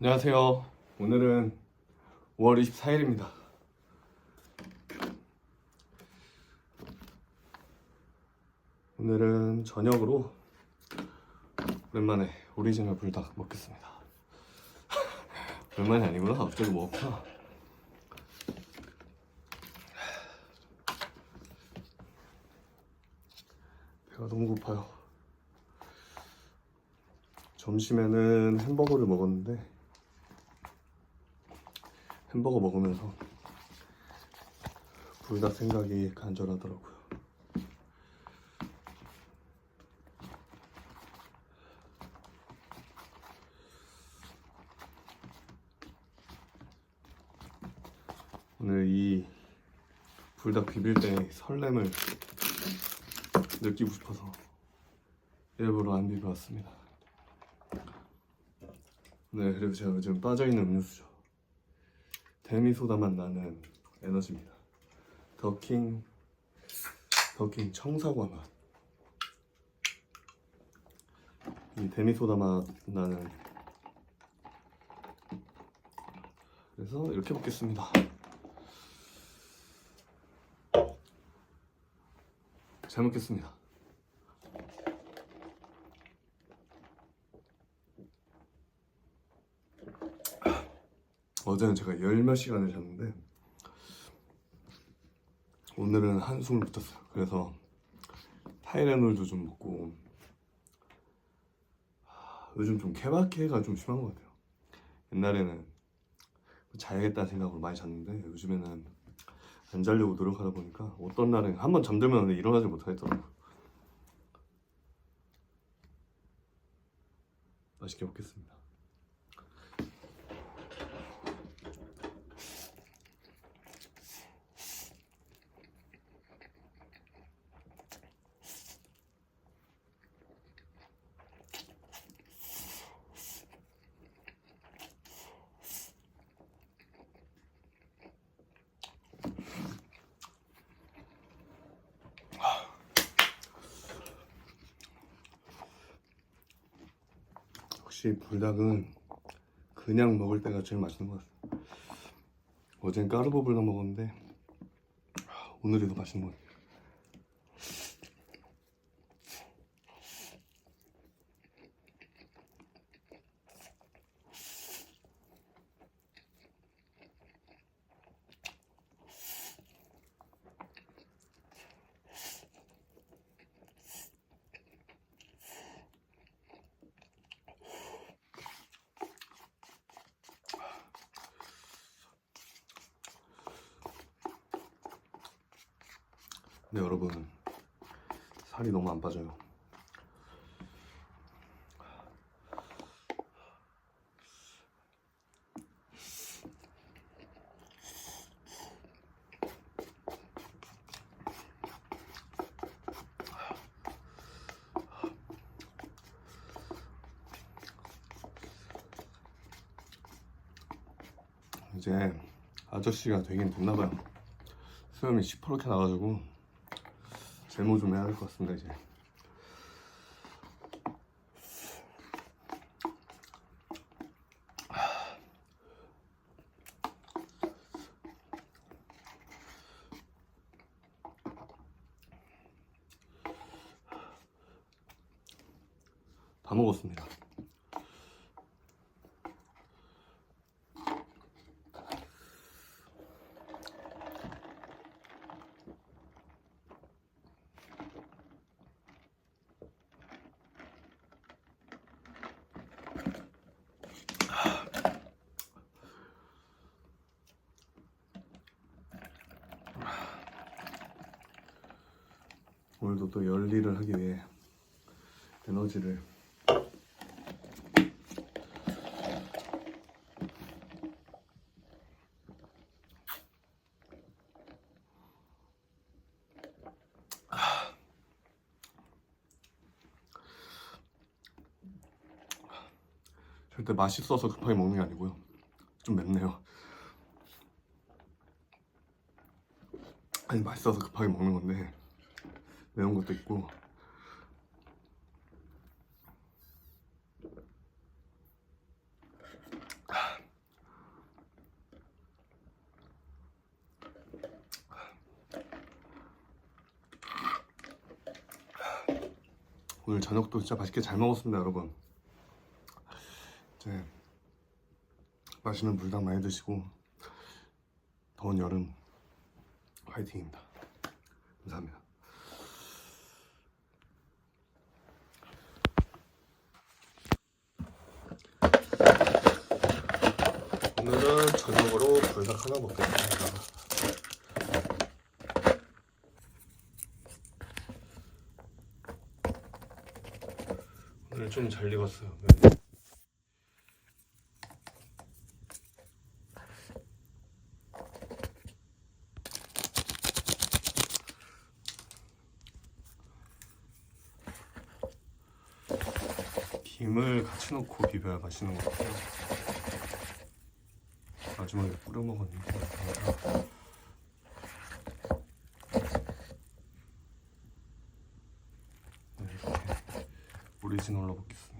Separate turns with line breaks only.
안녕하세요. 오늘은 5월 24일입니다. 오늘은 저녁으로 오랜만에 오리지널 불닭 먹겠습니다. 오랜만이 아니구나. 갑자기 먹었구나. 배가 너무 고파요. 점심에는 햄버거를 먹었는데 햄버거 먹으면서 불닭 생각이 간절하더라고요. 오늘 이 불닭 비빌 때 설렘을 느끼고 싶어서 일부러 안 비벼왔습니다. 네, 그리고 제가 요즘 빠져있는 음료수죠. 데미소다 맛 나는 에너지입니다. 더킹, 더킹 청사과 맛. 이 데미소다 맛 나는. 그래서 이렇게 먹겠습니다. 잘 먹겠습니다. 어제는 제가 열 몇 시간을 잤는데 오늘은 한숨을 붙였어요. 그래서 타이레놀도 좀 먹고 하, 요즘 좀 케바케가 좀 심한 것 같아요. 옛날에는 자야겠다 생각으로 많이 잤는데 요즘에는 안 자려고 노력하다 보니까 어떤 날은 한번 잠들면 일어나지 못하겠더라고요. 맛있게 먹겠습니다. 혹시 불닭은 그냥 먹을 때가 제일 맛있는 것 같아요. 어젠 까르보 불닭 먹었는데 아, 오늘이 더 맛있는 것 같아요. 근데 여러분 살이 너무 안 빠져요. 이제 아저씨가 되긴 됐나봐요. 수염이 시퍼렇게 나가지고 제모 좀 해야 할 것 같습니다 이제. 다 먹었습니다 또 열일을 하기 위해 에너지를 절대 맛있어서 급하게 먹는 게 아니고요. 좀 맵네요. 아니 맛있어서 급하게 먹는 건데 매운 것도 있고. 오늘 저녁도 진짜 맛있게 잘 먹었습니다 여러분. 이제 맛있는 물당 많이 드시고 더운 여름 화이팅입니다. 감사합니다. 불닭 하나 먹겠습니다. 오늘 좀 잘 익었어요. 네. 김을 같이 넣고 비벼야 맛있는 것 같아요. 마지막에 뿌려 먹었는데 네, 이렇게 오리지널로 먹겠습니다.